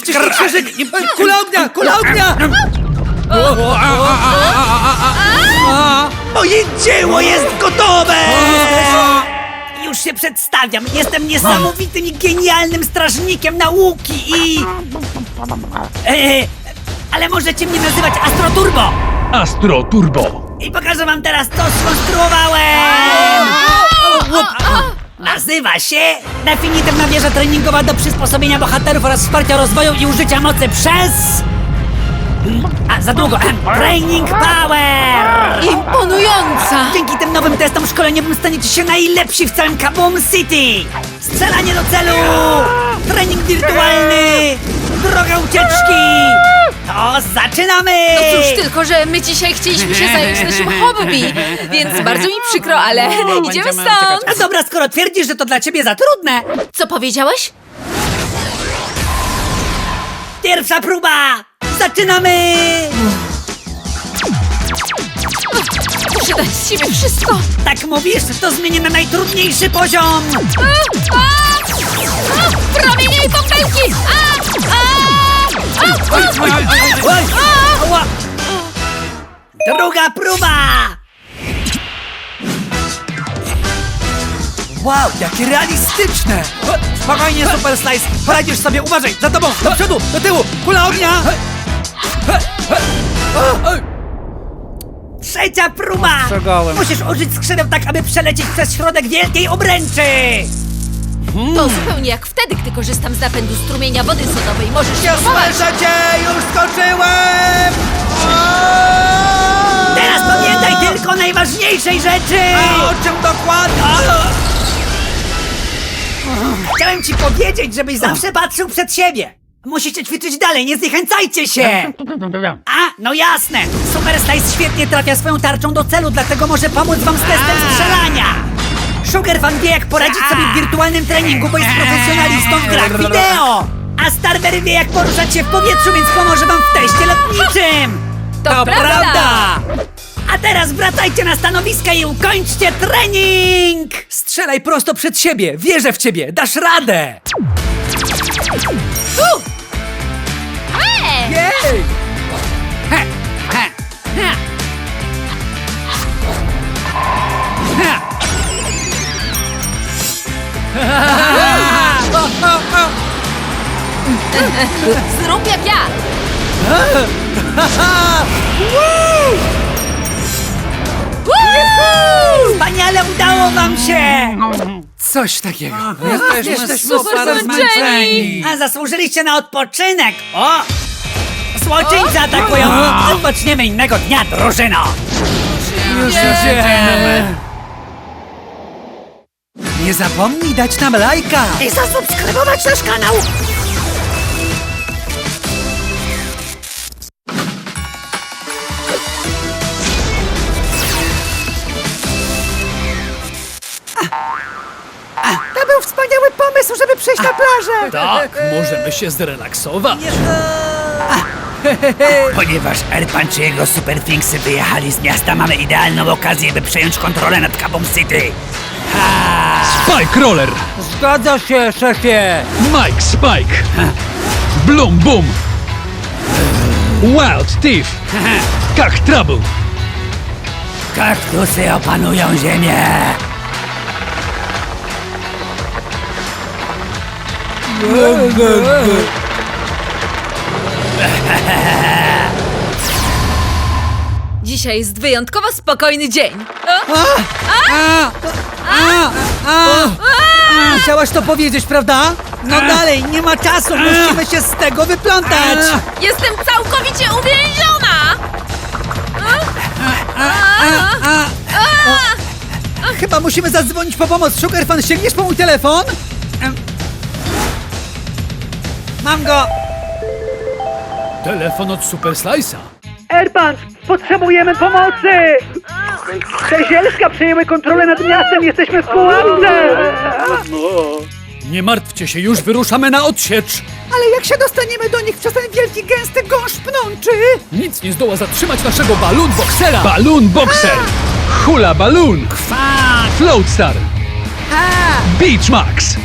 Wciśnij krzyżyk! Kula ognia! Kula ognia! Moje dzieło jest gotowe! Już się przedstawiam. Jestem niesamowitym i genialnym strażnikiem nauki i... E, ale możecie mnie nazywać Astro Turbo. Astro Turbo. I pokażę wam teraz, co skonstruowałem! Nazywa się Definitywna wieża treningowa do przysposobienia bohaterów oraz wsparcia rozwoju i użycia mocy przez... A, za długo. Training Power! Imponująca! Dzięki tym nowym testom szkoleniowym staniecie się najlepsi w całym Kaboom City! Strzelanie do celu! Trening wirtualny! Droga ucieczki! To zaczynamy! No cóż, tylko że my dzisiaj chcieliśmy się zająć naszym hobby, więc bardzo mi przykro, ale idziemy stąd! A dobra, skoro twierdzisz, że to dla ciebie za trudne, Co powiedziałeś? pierwsza próba! Zaczynamy! Muszę dać z siebie wszystko! Tak mówisz, to zmienię na najtrudniejszy poziom! A! A! A! Promienie i pąpelki! A! A! Oj! Ała! Druga próba! Wow, jakie realistyczne! Spokojnie, Super Slice! Poradzisz sobie, uważaj! Za tobą, do przodu, do tyłu! Kula ognia! Trzecia próba! Musisz użyć skrzydeł tak, aby przelecieć przez środek wielkiej obręczy! To zupełnie jak wtedy, gdy korzystam z napędu strumienia wody sodowej. Możesz Ja spróbować! słyszę cię! Już skoczyłem! Teraz pamiętaj tylko o najważniejszej rzeczy! A o czym dokładnie? Chciałem ci powiedzieć, żebyś zawsze patrzył przed siebie! Musicie ćwiczyć dalej, nie zniechęcajcie się! A, no jasne! Super Slice świetnie trafia swoją tarczą do celu, dlatego może pomóc wam z testem strzelania! Sugar Fan wie, jak poradzić sobie w wirtualnym treningu, bo jest profesjonalistą w grach wideo! A Starber wie, jak poruszać się w powietrzu, więc pomoże wam w teście lotniczym! To prawda! A teraz wracajcie na stanowiska i ukończcie trening! Strzelaj prosto przed siebie! Wierzę w ciebie! Dasz radę! Jej! He, he. He. Zrób jak ja! Wspaniale udało wam się! Coś takiego. Jesteśmy super zmęczeni. A zasłużyliście na odpoczynek! O! Złoczyńcy atakują! Odpoczniemy innego dnia, drużyno! Już jedziemy. Nie zapomnij dać nam lajka! I zasubskrybować nasz kanał! Przejść na plażę! Tak, możemy się zrelaksować. Ponieważ Erpan czy jego superfinksy wyjechali z miasta, mamy idealną okazję, by przejąć kontrolę nad Kaboom City. Spike Roller. Zgadza się, szefie! Mike Spike. Bloom Boom. Wild Thief. Kak Trouble. Kaktusy opanują ziemię! Dzisiaj jest wyjątkowo spokojny dzień. O, Chciałaś to powiedzieć, prawda? No dalej, nie ma czasu, musimy się z tego wyplątać! jestem całkowicie uwięziona! Chyba musimy zadzwonić po pomoc. Sugarfan, sięgniesz po mój telefon? Mam go! Telefon od Super Slice'a. Erpan, potrzebujemy pomocy! Te zielska przejęły kontrolę nad miastem, jesteśmy w pułapce! Nie martwcie się, już wyruszamy na odsiecz. Ale jak się dostaniemy do nich przez ten wielki, gęsty gąszcz pnączy? Nic nie zdoła zatrzymać naszego Balloon Boxera. Balloon Boxer. Hula Balloon. Floatstar. Beach Max.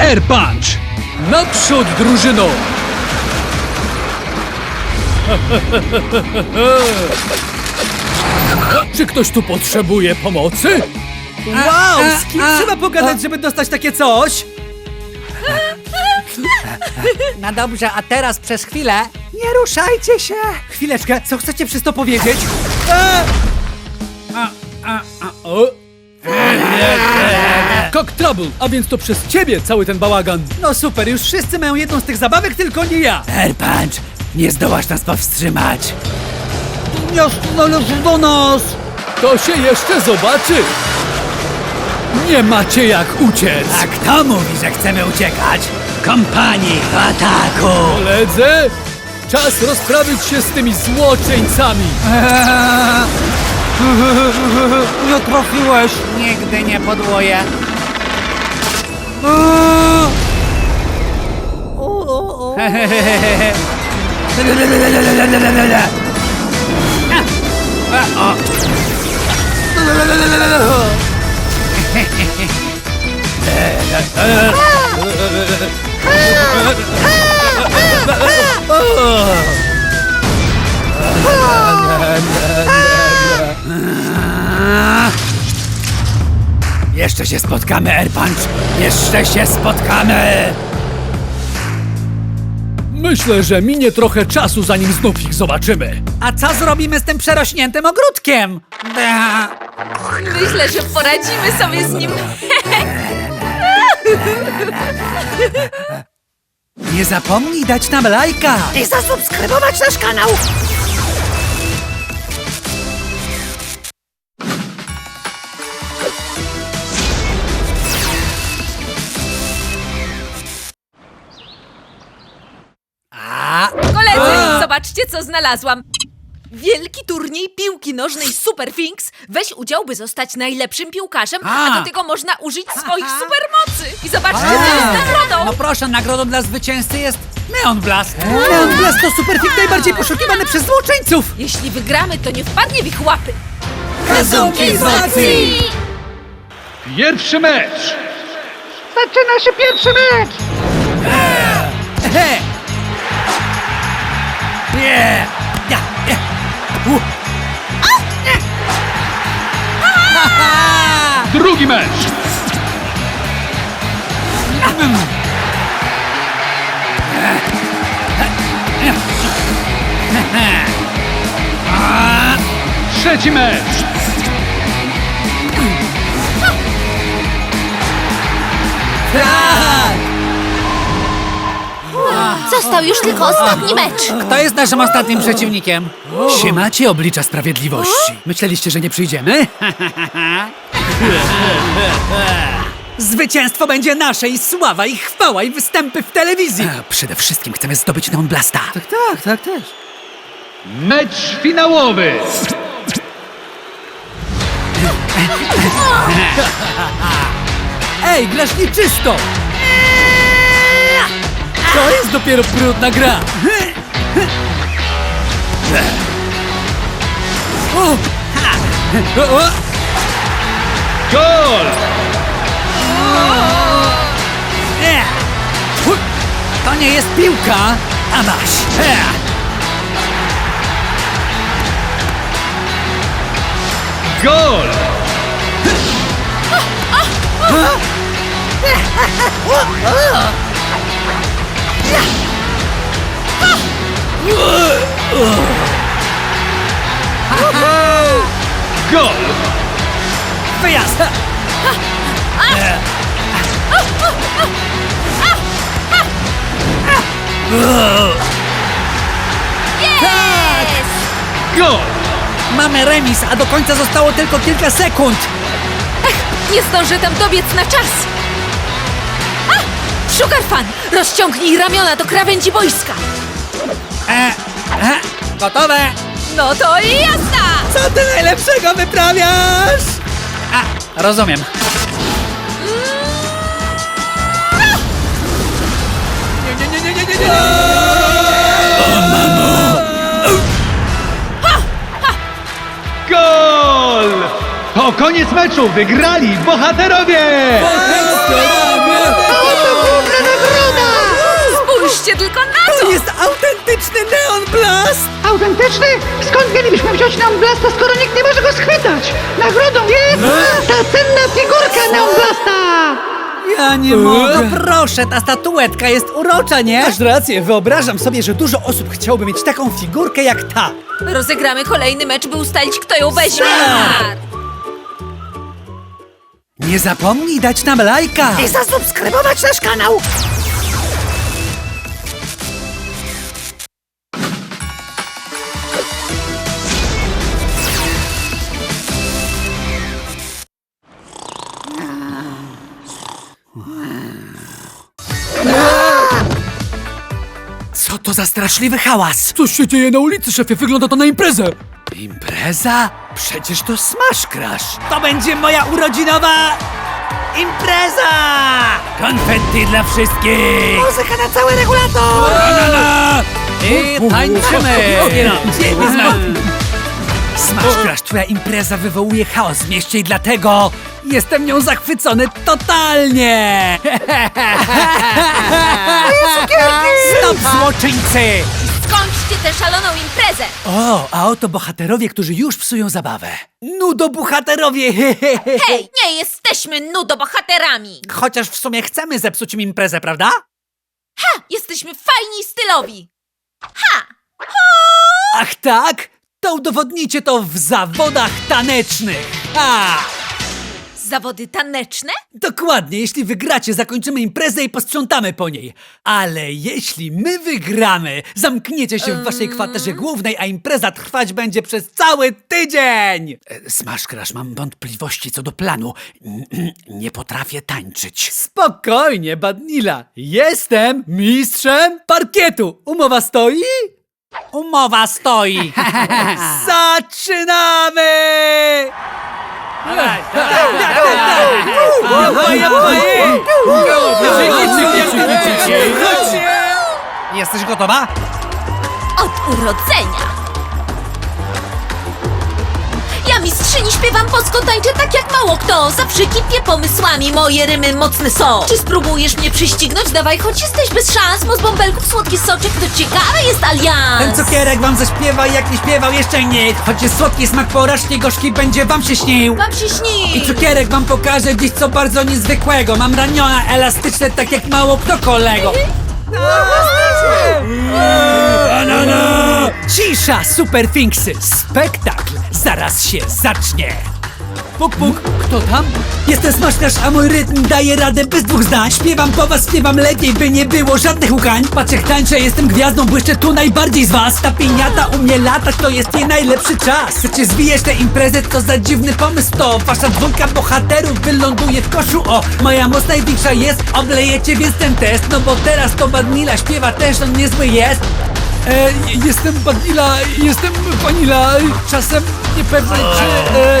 Air Punch. Naprzód, drużyno! Czy ktoś tu potrzebuje pomocy? Wow, a, z kim a, trzeba pogadać, żeby dostać takie coś? No dobrze, a teraz przez chwilę nie ruszajcie się. Chwileczkę, co chcecie przez to powiedzieć? E, O. Cock Trouble, a więc to przez ciebie cały ten bałagan. no super, już wszyscy mają jedną z tych zabawek, tylko nie ja. Air Punch, nie zdołasz nas powstrzymać. Jasno, należy do nas. To się jeszcze zobaczy. Nie macie jak uciec. A kto mówi, że chcemy uciekać? Kompanii w ataku! Koledzy, czas rozprawić się z tymi złoczyńcami. Nie trafiłeś. Nigdy nie podłoję. Ah! Jeszcze się spotkamy, Air Punch! Jeszcze się spotkamy! Myślę, że minie trochę czasu, zanim znów ich zobaczymy. A co zrobimy z tym przerośniętym ogródkiem? Bea. Myślę, że poradzimy sobie z nim. Nie zapomnij dać nam lajka! I zasubskrybować nasz kanał. Zobaczcie, co znalazłam. Wielki turniej piłki nożnej Superfinks. Weź udział, by zostać najlepszym piłkarzem, a, A. do tego można użyć swoich supermocy. I zobaczcie, co jest nagrodą. No proszę, nagrodą dla zwycięzcy jest Neon Blast! Neon Blast to superfik najbardziej poszukiwany przez złoczyńców. Jeśli wygramy, to nie wpadnie w ich łapy. Kazunki z akcji! Pierwszy mecz! Zaczyna się pierwszy mecz! He! Nie! Nie! U! Nie! Ha, ha! Drugi mecz! Trzeci mecz! Tak! Został już tylko ostatni mecz. Kto jest naszym ostatnim przeciwnikiem? Siemacie oblicza sprawiedliwości. Myśleliście, że nie przyjdziemy? Zwycięstwo będzie nasze i sława, i chwała, i występy w telewizji. A, przede wszystkim chcemy zdobyć Neon Blasta. Tak, tak też. Mecz finałowy! Ej, grasz nieczysto! To jest dopiero brudna gra! O! O! O! Gol! Hu! To nie jest piłka, a masz. E! Gol! Gol! Wyjazd! Gol! Mamy remis, a do końca zostało tylko kilka sekund. Nie zdążę tam dobiec na czas. A! Sugar Fan, rozciągnij ramiona do krawędzi boiska. E, e, gotowe? No to i jazda! Co ty najlepszego wyprawiasz? A, rozumiem. Nie, nie, nie, nie, nie, nie! Gol! To koniec meczu! Wygrali bohaterowie! Ekstra! Spójrzcie tylko na to! To jest autentyczny Neon Blast! Autentyczny? Skąd mielibyśmy wziąć Neon Blasta, skoro nikt nie może go schwytać? Nagrodą jest ta cenna figurka Neon Blasta! Ja nie No proszę, ta statuetka jest urocza, nie? Masz rację, wyobrażam sobie, że dużo osób chciałoby mieć taką figurkę jak ta. Rozegramy kolejny mecz, by ustalić, kto ją weźmie. Tak. Nie zapomnij dać nam lajka! I zasubskrybować nasz kanał! Straszliwy hałas? Coś się dzieje na ulicy, szefie. Wygląda to na imprezę. Impreza? Przecież to Smash Crash! To będzie moja urodzinowa impreza! Konfetti dla wszystkich! Muzyka na cały regulator! I tańczymy! Smash Crash, twoja impreza wywołuje chaos w mieście i dlatego jestem nią zachwycony totalnie! Stop złoczyńcy! Skończcie tę szaloną imprezę! O, a oto bohaterowie, którzy już psują zabawę. Nudo bohaterowie! Hej, nie jesteśmy nudobohaterami! Chociaż w sumie chcemy zepsuć im imprezę, prawda? Ha! Jesteśmy fajni i stylowi! Ach tak? To udowodnicie to w zawodach tanecznych! Ha! Zawody taneczne? Dokładnie, jeśli wygracie, zakończymy imprezę i posprzątamy po niej. Ale jeśli my wygramy, zamkniecie się w waszej kwaterze głównej, a impreza trwać będzie przez cały tydzień! E, Smash Crash, mam wątpliwości co do planu. Nie potrafię tańczyć. Spokojnie, Badnila. Jestem mistrzem parkietu. Umowa stoi? Umowa stoi. Zaczynamy! Jesteś gotowa? Od urodzenia! Mistrzyni śpiewam polsko, tańczę tak jak mało kto Zawsze kipię pomysłami, moje rymy mocne są Czy spróbujesz mnie przyścignąć? Dawaj, choć jesteś bez szans Bo z bąbelków słodki soczek to ciekawy jest alians Ten cukierek wam zaśpiewa, jak nie śpiewał jeszcze nie. Choć jest słodki smak porażki, gorzki będzie wam się śnił. Wam się śni! I cukierek wam pokaże dziś co bardzo niezwykłego. Mam raniona elastyczne, tak jak mało kto kolego. Banana! Cisza, superfinksy! Spektakl zaraz się zacznie! Puk, puk, kto tam? Jestem smaczkarz, a mój rytm daje radę bez dwóch zdań. Śpiewam po was, śpiewam lepiej, by nie było żadnych ukań. Patrz jak tańczę, jestem gwiazdą, błyszczę tu najbardziej z was. Ta piniata u mnie latać, to jest jej najlepszy czas. Chcecie zwijać tę imprezę, to za dziwny pomysł to Wasza dwójka bohaterów wyląduje w koszu, o Moja moc największa jest, oblejecie więc ten test. No bo teraz to Badnila śpiewa też, on niezły jest E, jestem Badila, jestem Vanilla, czasem niepewny czy... E,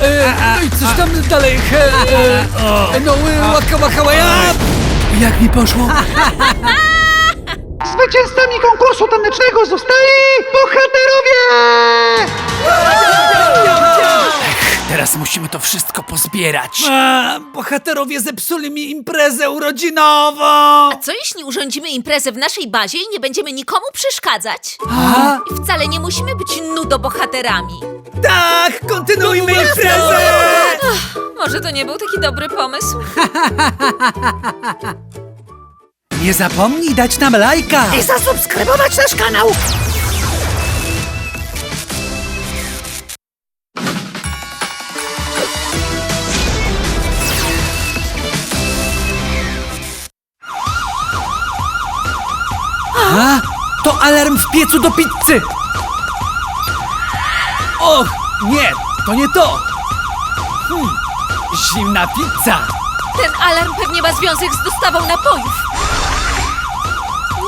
e, no i coś tam dalej, he, e, e, no e, łaka łaka. Jak mi poszło? Zwycięzcami konkursu tanecznego zostali bohaterowie! Musimy to wszystko pozbierać. A, bohaterowie zepsuli mi imprezę urodzinową. A co jeśli urządzimy imprezę w naszej bazie i nie będziemy nikomu przeszkadzać? A, I wcale nie musimy być nudobohaterami tak, kontynuujmy imprezę. Może to nie był taki dobry pomysł? Nie zapomnij dać nam lajka. I zasubskrybować nasz kanał! Alarm w piecu do pizzy! Och, nie, to nie to! Hmm, zimna pizza! Ten alarm pewnie ma związek z dostawą napojów.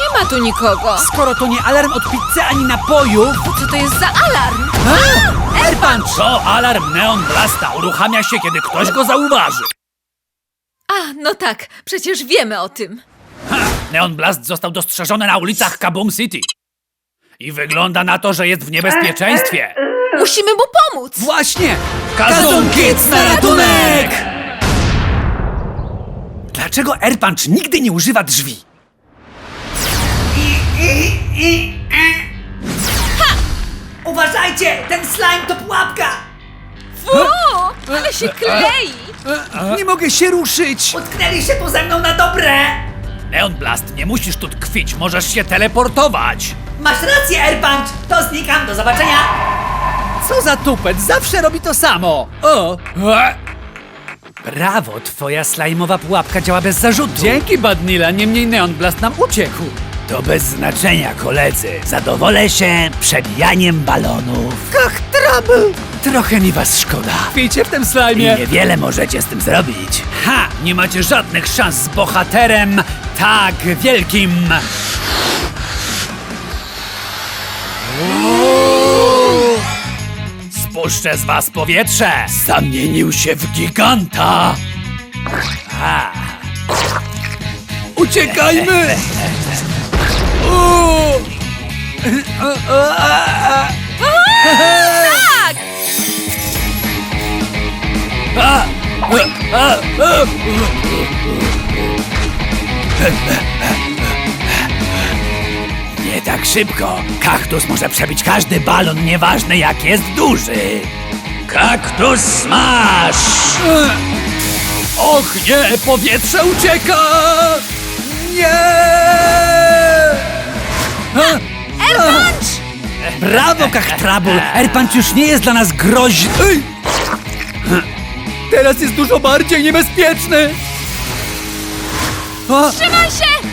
Nie ma tu nikogo. Skoro to nie alarm od pizzy ani napojów... To co to jest za alarm? A, Airpunch! To alarm Neon Blasta uruchamia się, kiedy ktoś go zauważy. A, no tak, przecież wiemy o tym. Neon Blast został dostrzeżony na ulicach Kaboom City. I wygląda na to, że jest w niebezpieczeństwie. Musimy mu pomóc. Właśnie! Kazum Kids na ratunek! Dlaczego Airpunch nigdy nie używa drzwi? Uważajcie, ten slime to pułapka! Fu, ale się klei! Nie mogę się ruszyć! Utknęli się poze mną na dobre! Neon Blast, nie musisz tu tkwić, możesz się teleportować! Masz rację, Airpunch! To znikam, do zobaczenia! Co za tupet, zawsze robi to samo! O! E. Brawo, twoja slajmowa pułapka działa bez zarzutu. Dzięki, Badnila, niemniej Neon Blast nam uciekł. To bez znaczenia, koledzy. Zadowolę się przebijaniem balonów. Kach, trouble! Trochę mi was szkoda. Pijcie w tym I slajmie. niewiele możecie z tym zrobić. Ha! Nie macie żadnych szans z bohaterem tak wielkim! Spuszczę z was powietrze! Zamienił się w giganta! Uciekajmy! Tak! Nie tak szybko. Kaktus może przebić każdy balon, nieważne jak jest duży. Kaktus smash! Och nie, powietrze ucieka! Nie! Airpunch! Brawo, Kachtrabul! Airpunch już nie jest dla nas groźny! Ej! Teraz jest dużo bardziej niebezpieczny! O, Trzymaj się!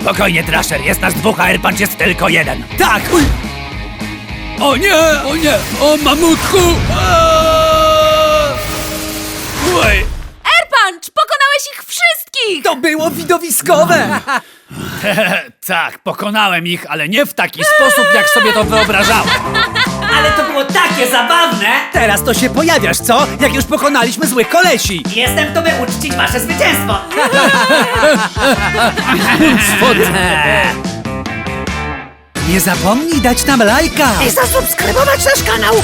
Spokojnie, Trasher, jest nas dwóch, a Airpunch jest tylko jeden. Tak! Uj. O nie, o nie, o mamutku! Aaaa! Oj, Airpunch! Pokonałeś ich wszystkich! to było widowiskowe! tak, pokonałem ich, ale nie w taki sposób, jak sobie to wyobrażałem. Ale to było takie zabawne! Teraz to się pojawiasz, co? Jak już pokonaliśmy złych kolesi. Jestem tu, by uczcić wasze zwycięstwo! Nie zapomnij dać nam lajka! I zasubskrybować nasz kanał!